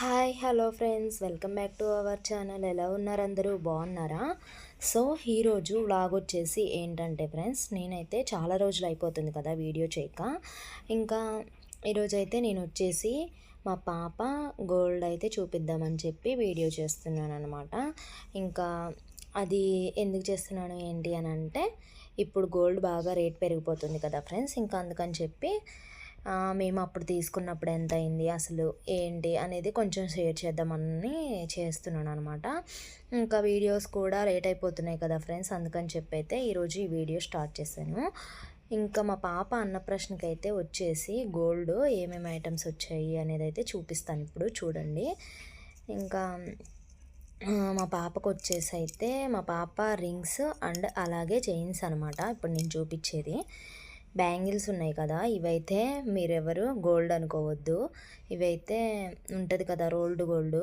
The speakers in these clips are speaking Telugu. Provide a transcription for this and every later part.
Hi hello friends welcome back to our channel ఎలా ఉన్నారు అందరూ? బాగున్నారా? సో ఈరోజు వ్లాగ్ వచ్చేసి ఏంటంటే ఫ్రెండ్స్ నేనైతే చాలా రోజులు అయిపోతుంది కదా వీడియో చేయక. ఇంకా ఈరోజు అయితే నేను వచ్చేసి మా పాప గోల్డ్ అయితే చూపిద్దామని చెప్పి వీడియో చేస్తున్నాను అనమాట ఇంకా అది ఎందుకు చేస్తున్నాను ఏంటి అని అంటే ఇప్పుడు గోల్డ్ బాగా రేట్ పెరిగిపోతుంది కదా ఫ్రెండ్స్ ఇంకా అందుకని చెప్పి మేము అప్పుడు తీసుకున్నప్పుడు ఎంత అయింది అసలు ఏంటి అనేది కొంచెం షేర్ చేద్దామని చేస్తున్నాను అనమాట ఇంకా వీడియోస్ కూడా లేట్ అయిపోతున్నాయి కదా ఫ్రెండ్స్ అందుకని చెప్పి అయితే ఈరోజు ఈ వీడియో స్టార్ట్ చేశాను. ఇంకా మా పాప అన్న ప్రశ్నకి అయితే వచ్చేసి గోల్డ్ ఏమేమి ఐటమ్స్ వచ్చాయి అనేది అయితే చూపిస్తాను ఇప్పుడు చూడండి. ఇంకా మా పాపకు వచ్చేసి అయితే మా పాప రింగ్స్ అండ్ అలాగే చైన్స్ అనమాట ఇప్పుడు నేను చూపించేది. బ్యాంగిల్స్ ఉన్నాయి కదా ఇవైతే మీరెవరు గోల్డ్ అనుకోవద్దు. ఇవైతే ఉంటుంది కదా rolled gold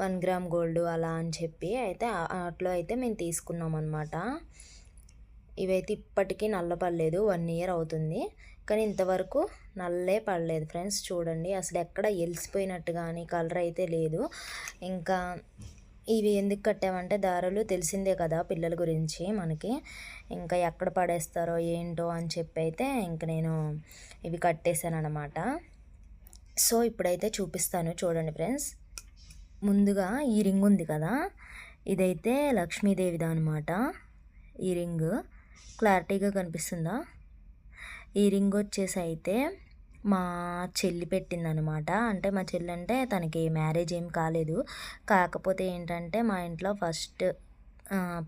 one gram gold అలా అని చెప్పి. అయితే అట్లా అయితే మేము తీసుకున్నాం అనమాట ఇవైతే ఇప్పటికీ నల్ల పడలేదు వన్ ఇయర్ అవుతుంది. కానీ ఇంతవరకు నల్లే పడలేదు ఫ్రెండ్స్ చూడండి. అసలు ఎక్కడ ఎలిసిపోయినట్టు కానీ కలర్ అయితే లేదు. ఇంకా ఇవి ఎందుకు కట్టామంటే దారులు తెలిసిందే కదా పిల్లల గురించి మనకి. ఇంకా ఎక్కడ పడేస్తారో ఏంటో అని చెప్పి అయితే ఇంక నేను ఇవి కట్టేశానమాట సో ఇప్పుడైతే చూపిస్తాను చూడండి ఫ్రెండ్స్. ముందుగా ఈ రింగ్ ఉంది కదా ఇదైతే లక్ష్మీదేవిదా అనమాట ఈ రింగ్ క్లారిటీగా కనిపిస్తుందా? ఈ రింగ్ వచ్చేసి అయితే మా చెల్లి పెట్టిందనమాట. అంటే మా చెల్లి అంటే తనకి మ్యారేజ్ ఏం కాలేదు. కాకపోతే ఏంటంటే మా ఇంట్లో ఫస్ట్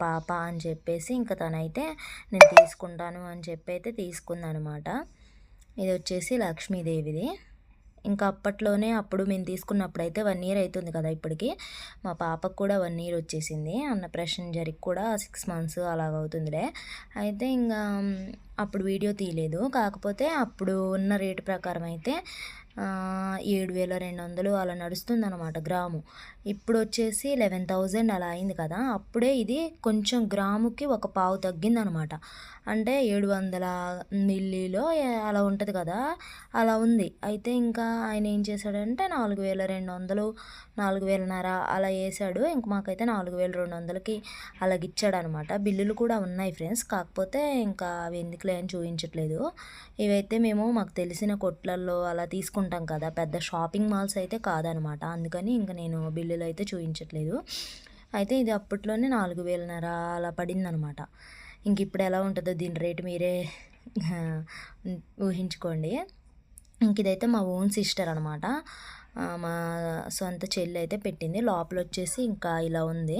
పాప అని చెప్పేసి ఇంకా తనైతే నేను తీసుకుంటాను అని చెప్పి అయితే తీసుకుందనమాట. ఇది వచ్చేసి లక్ష్మీదేవిది. ఇంకా అప్పట్లోనే అప్పుడు మేము తీసుకున్నప్పుడు అయితే వన్ ఇయర్ అవుతుంది కదా ఇప్పటికి. మా పాపకు కూడా వన్ ఇయర్ వచ్చేసింది. అన్నప్రాషన్ జరిగి కూడా సిక్స్ మంత్స్ అలాగ అవుతుందిలే. అయితే ఇంకా అప్పుడు వీడియో తీయలేదు. కాకపోతే అప్పుడు ఉన్న రేటు ప్రకారం అయితే ఏడు వేల రెండు వందలు అలా నడుస్తుంది అనమాట గ్రాము. ఇప్పుడు వచ్చేసి లెవెన్ థౌజండ్ అలా అయింది కదా అప్పుడే ఇది కొంచెం గ్రాముకి ఒక పావు తగ్గిందనమాట అంటే ఏడు వందల మిల్లీలో అలా ఉంటుంది కదా అలా ఉంది. అయితే ఇంకా ఆయన ఏం చేశాడంటే నాలుగు వేల రెండు వందలు నాలుగు వేలన్నర అలా వేసాడు ఇంక మాకైతే నాలుగు వేల రెండు వందలకి అలాగ ఇచ్చాడనమాట బిల్లులు కూడా ఉన్నాయి ఫ్రెండ్స్ కాకపోతే ఇంకా అవి ఎందుకులే అని చూపించట్లేదు. ఇవైతే మేము మాకు తెలిసిన కొట్లల్లో అలా తీసుకుంటాం కదా. పెద్ద షాపింగ్ మాల్స్ అయితే కాదనమాట. అందుకని ఇంకా నేను బిల్లులు అయితే చూపించట్లేదు అయితే ఇది అప్పట్లోనే నాలుగు వేలన్నర అలా పడిందనమాట. ఇంక ఇప్పుడు ఎలా ఉంటుందో దీని రేటు మీరే ఊహించుకోండి. ఇంక ఇదైతే మా ఓన్ సిస్టర్ అనమాట. మా సొంత చెల్లి అయితే పెట్టింది. లోపల వచ్చేసి ఇంకా ఇలా ఉంది.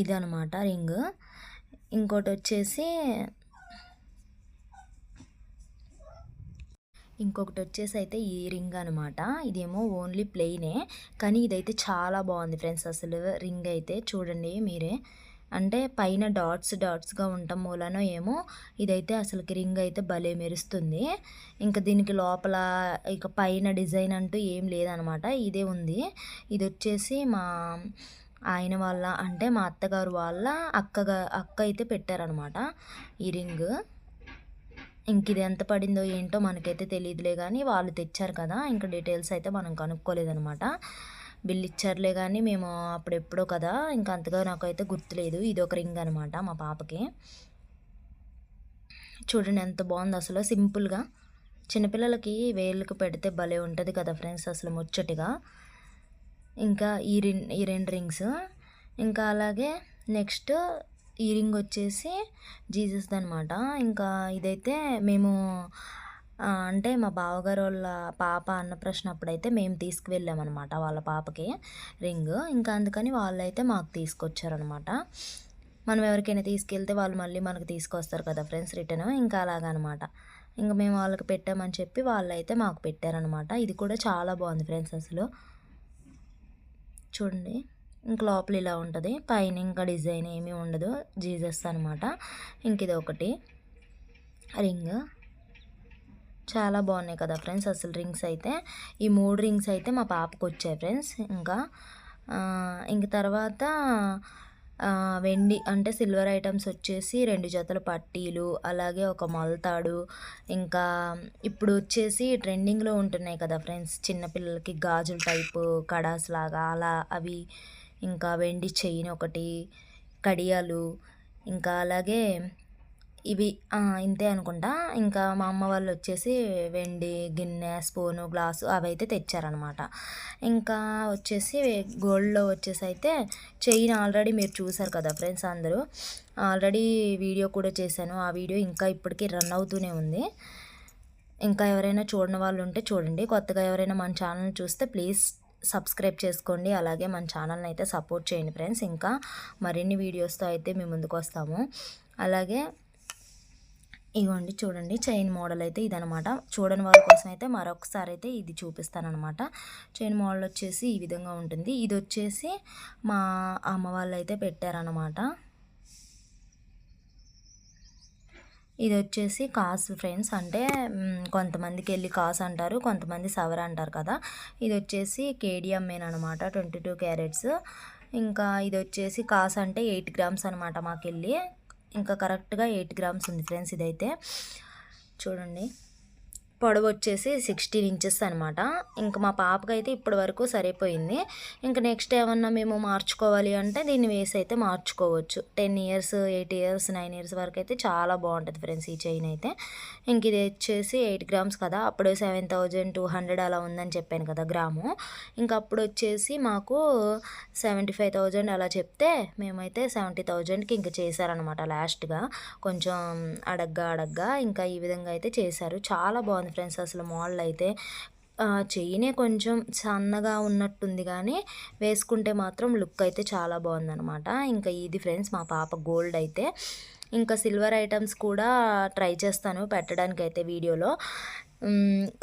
ఇది ఇదనమాట రింగ్. ఇంకోటి వచ్చేసి ఇంకొకటి వచ్చేసి అయితే ఈ రింగ్ అనమాట ఇదేమో ఓన్లీ ప్లెయినే. కానీ ఇదైతే చాలా బాగుంది ఫ్రెండ్స్. అసలు రింగ్ అయితే చూడండి మీరే. అంటే పైన డాట్స్ డాట్స్గా ఉండటం మూలనో ఏమో ఇదైతే అసలుకి రింగ్ అయితే భలే మెరుస్తుంది. ఇంకా దీనికి లోపల ఇక పైన డిజైన్ అంటూ ఏం లేదనమాట ఇదే ఉంది. ఇది వచ్చేసి మా ఆయన వాళ్ళ అంటే మా అత్తగారు వాళ్ళ అక్కగా అక్క అయితే పెట్టారనమాట ఈ రింగ్. ఇంక ఇది ఎంత పడిందో ఏంటో మనకైతే తెలియదులే కానీ వాళ్ళు తెచ్చారు కదా ఇంకా డీటెయిల్స్ అయితే మనం కనుక్కోలేదనమాట బిల్ ఇచ్చారులే కానీ మేము అప్పుడు ఎప్పుడో కదా ఇంకా అంతగా నాకైతే గుర్తులేదు. ఇది ఒక రింగ్ అనమాట మా పాపకి. చూడండి ఎంత బాగుంది అసలు సింపుల్గా. చిన్నపిల్లలకి వేళ్ళకి పెడితే భలే ఉంటుంది కదా ఫ్రెండ్స్ అసలు ముచ్చటిగా. ఇంకా ఈ ఈ రెండు రింగ్స్. ఇంకా అలాగే నెక్స్ట్ ఈ రింగ్ వచ్చేసి జీసస్ అనమాట ఇంకా ఇదైతే మేము అంటే మా బావగారు వాళ్ళ పాప అన్న ప్రశ్న అప్పుడైతే మేము తీసుకువెళ్ళామన్నమాట వాళ్ళ పాపకి రింగ్. ఇంకా అందుకని వాళ్ళైతే మాకు తీసుకొచ్చారనమాట. మనం ఎవరికైనా తీసుకెళ్తే వాళ్ళు మళ్ళీ మనకు తీసుకొస్తారు కదా ఫ్రెండ్స్ రిటర్న్. ఇంకా అలాగనమాట. ఇంకా మేము వాళ్ళకి పెట్టామని చెప్పి వాళ్ళైతే మాకు పెట్టారనమాట. ఇది కూడా చాలా బాగుంది ఫ్రెండ్స్ అసలు. చూడండి. ఇంక లోపల ఇలా ఉంటుంది. పైన ఇంకా డిజైన్ ఏమీ ఉండదు. జీసస్ అనమాట ఇంక ఇది ఒకటి. రింగ్. చాలా బాగున్నాయి కదా ఫ్రెండ్స్. అసలు రింగ్స్ అయితే. ఈ మూడు రింగ్స్ అయితే మా పాపకు వచ్చాయి ఫ్రెండ్స్. ఇంకా ఇంక తర్వాత వెండి అంటే సిల్వర్ ఐటమ్స్ వచ్చేసి రెండు జతల పట్టీలు అలాగే ఒక మొలతాడు. ఇంకా ఇప్పుడు వచ్చేసి ట్రెండింగ్లో ఉంటున్నాయి కదా ఫ్రెండ్స్. చిన్నపిల్లలకి గాజుల టైపు కడాస్ లాగా అలా అవి ఇంకా వెండి చైన్ ఒకటి కడియాలు ఇంకా అలాగే ఇవి ఇంతే అనుకుంటా. ఇంకా మా అమ్మ వాళ్ళు వచ్చేసి వెండి గిన్నె స్పూను గ్లాసు అవి అయితే తెచ్చారనమాట ఇంకా వచ్చేసి గోల్డ్లో వచ్చేసి అయితే చైన్ ఆల్రెడీ మీరు చూసారు కదా ఫ్రెండ్స్ అందరూ. ఆల్రెడీ వీడియో కూడా చేశాను. ఆ వీడియో ఇంకా ఇప్పటికీ రన్ అవుతూనే ఉంది. ఇంకా ఎవరైనా చూడని వాళ్ళు ఉంటే చూడండి. కొత్తగా ఎవరైనా మన ఛానల్ చూస్తే ప్లీజ్ సబ్స్క్రైబ్ చేసుకోండి. అలాగే మన ఛానల్ని అయితే సపోర్ట్ చేయండి ఫ్రెండ్స్. ఇంకా మరిన్ని వీడియోస్తో అయితే మేము ముందుకు వస్తాము. అలాగే ఇగోండి చూడండి చైన్ మోడల్ అయితే ఇదనమాట చూడని వాళ్ళ కోసం అయితే మరొకసారి అయితే ఇది చూపిస్తానమాట చైన్ మోడల్ వచ్చేసి ఈ విధంగా ఉంటుంది. ఇది వచ్చేసి మా అమ్మ వాళ్ళు అయితే పెట్టారనమాట ఇది వచ్చేసి కాస్ ఫ్రెండ్స్. అంటే కొంతమందికి వెళ్ళి కాస్ అంటారు కొంతమంది సవర అంటారు కదా. ఇది వచ్చేసి కేడిఎంఏన్ అనమాట ట్వంటీ టూ క్యారెట్స్. ఇంకా ఇది వచ్చేసి కాస్ అంటే ఎయిట్ గ్రామ్స్ అనమాట మాకెళ్ళి. ఇంకా కరెక్ట్గా ఎయిట్ గ్రామ్స్ ఉంది ఫ్రెండ్స్ ఇదైతే. చూడండి. పొడవు వచ్చేసి సిక్స్టీన్ ఇంచెస్ అనమాట ఇంకా మా పాపకైతే ఇప్పటి వరకు సరిపోయింది. ఇంకా నెక్స్ట్ ఏమన్నా మేము మార్చుకోవాలి అంటే దీన్ని వేసి అయితే మార్చుకోవచ్చు. Ten years eight years nine years వరకు అయితే చాలా బాగుంటుంది ఫ్రెండ్స్ ఈ చైన్ అయితే. ఇంక ఇది వచ్చేసి ఎయిట్ గ్రామ్స్ కదా అప్పుడు సెవెన్ థౌజండ్ టూ హండ్రెడ్ అలా ఉందని చెప్పాను కదా గ్రాము. ఇంకా అప్పుడు వచ్చేసి మాకు సెవెంటీ ఫైవ్ థౌజండ్ అలా చెప్తే మేమైతే సెవెంటీ థౌజండ్కి ఇంకా చేశారనమాట లాస్ట్గా. కొంచెం అడగ్గా అడగ్గా ఇంకా ఈ విధంగా అయితే చేశారు. చాలా బాగుంది ఫ్రెండ్స్ అసలు మోడల్ అయితే చెయ్యినే కొంచెం సన్నగా ఉన్నట్టుంది కానీ వేసుకుంటే మాత్రం లుక్ అయితే చాలా బాగుందనమాట ఇంకా ఇది ఫ్రెండ్స్ మా పాప గోల్డ్ అయితే. ఇంకా సిల్వర్ ఐటమ్స్ కూడా ట్రై చేస్తాను పెట్టడానికి అయితే వీడియోలో.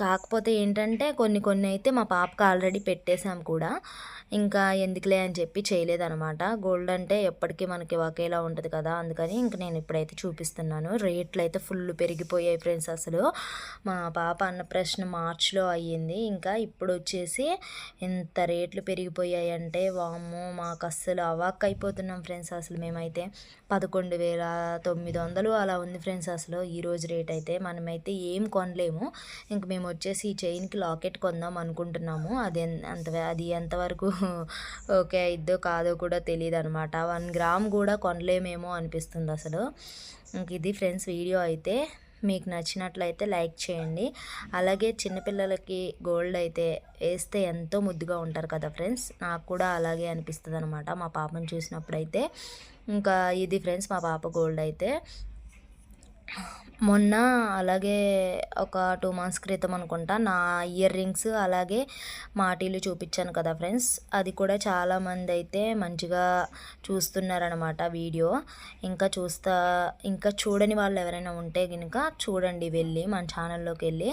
కాకపోతే ఏంటంటే కొన్ని కొన్ని అయితే మా పాపకు ఆల్రెడీ పెట్టేశాం కూడా. ఇంకా ఎందుకులే అని చెప్పి చేయలేదనమాట గోల్డ్ అంటే ఎప్పటికీ మనకి ఒకేలా ఉంటుంది కదా అందుకని ఇంక నేను ఇప్పుడైతే చూపిస్తున్నాను. రేట్లు అయితే ఫుల్ పెరిగిపోయాయి ఫ్రెండ్స్ అసలు. మా పాప అన్న ప్రశ్న మార్చిలో అయ్యింది. ఇంకా ఇప్పుడు వచ్చేసి ఎంత రేట్లు పెరిగిపోయాయి అంటే వామ్మో మాకు అస్సలు అవాక్ అయిపోతున్నాం ఫ్రెండ్స్ అసలు మేమైతే. పదకొండు వేల తొమ్మిది వందలు అలా ఉంది ఫ్రెండ్స్ అసలు ఈ రోజు రేట్ అయితే. మనమైతే ఏం కొనలేము. ఇంక మేము వచ్చేసి ఈ చైన్కి లాకెట్ కొందాం అనుకుంటున్నాము. అది అంత అది ఎంతవరకు ఓకే అయిద్దో కాదో కూడా తెలియదు అనమాట వన్ గ్రామ్ కూడా కొనలేమేమో అనిపిస్తుంది అసలు. ఇంక ఇది ఫ్రెండ్స్ వీడియో అయితే. మీకు నచ్చినట్లయితే లైక్ చేయండి. అలాగే చిన్నపిల్లలకి గోల్డ్ అయితే వేస్తే ఎంతో ముద్దుగా ఉంటారు కదా ఫ్రెండ్స్. నాకు కూడా అలాగే అనిపిస్తుంది అనమాట మా పాపను చూసినప్పుడైతే. ఇంకా ఇది ఫ్రెండ్స్ మా పాప గోల్డ్ అయితే. మొన్న అలాగే ఒక టూ మంత్స్ క్రితం అనుకుంటా నా ఇయర్ రింగ్స్ అలాగే మాటీలు చూపించాను కదా ఫ్రెండ్స్. అది కూడా చాలామంది అయితే మంచిగా చూస్తున్నారనమాట వీడియో. ఇంకా చూస్తా ఇంకా చూడని వాళ్ళు ఎవరైనా ఉంటే కనుక చూడండి వెళ్ళి మన ఛానల్లోకి వెళ్ళి.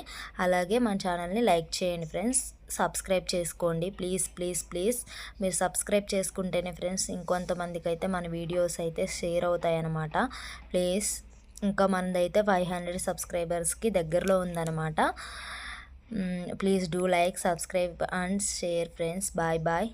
అలాగే మన ఛానల్ని లైక్ చేయండి ఫ్రెండ్స్. సబ్స్క్రైబ్ చేసుకోండి. Please please please. మీరు సబ్స్క్రైబ్ చేసుకుంటేనే ఫ్రెండ్స్ ఇంకొంతమందికి అయితే మన వీడియోస్ అయితే షేర్ అవుతాయన్నమాట. ప్లీజ్. ఇంకా మనదైతే ఫైవ్ హండ్రెడ్ సబ్స్క్రైబర్స్కి దగ్గరలో ఉందన్నమాట. Please do like subscribe and share friends bye bye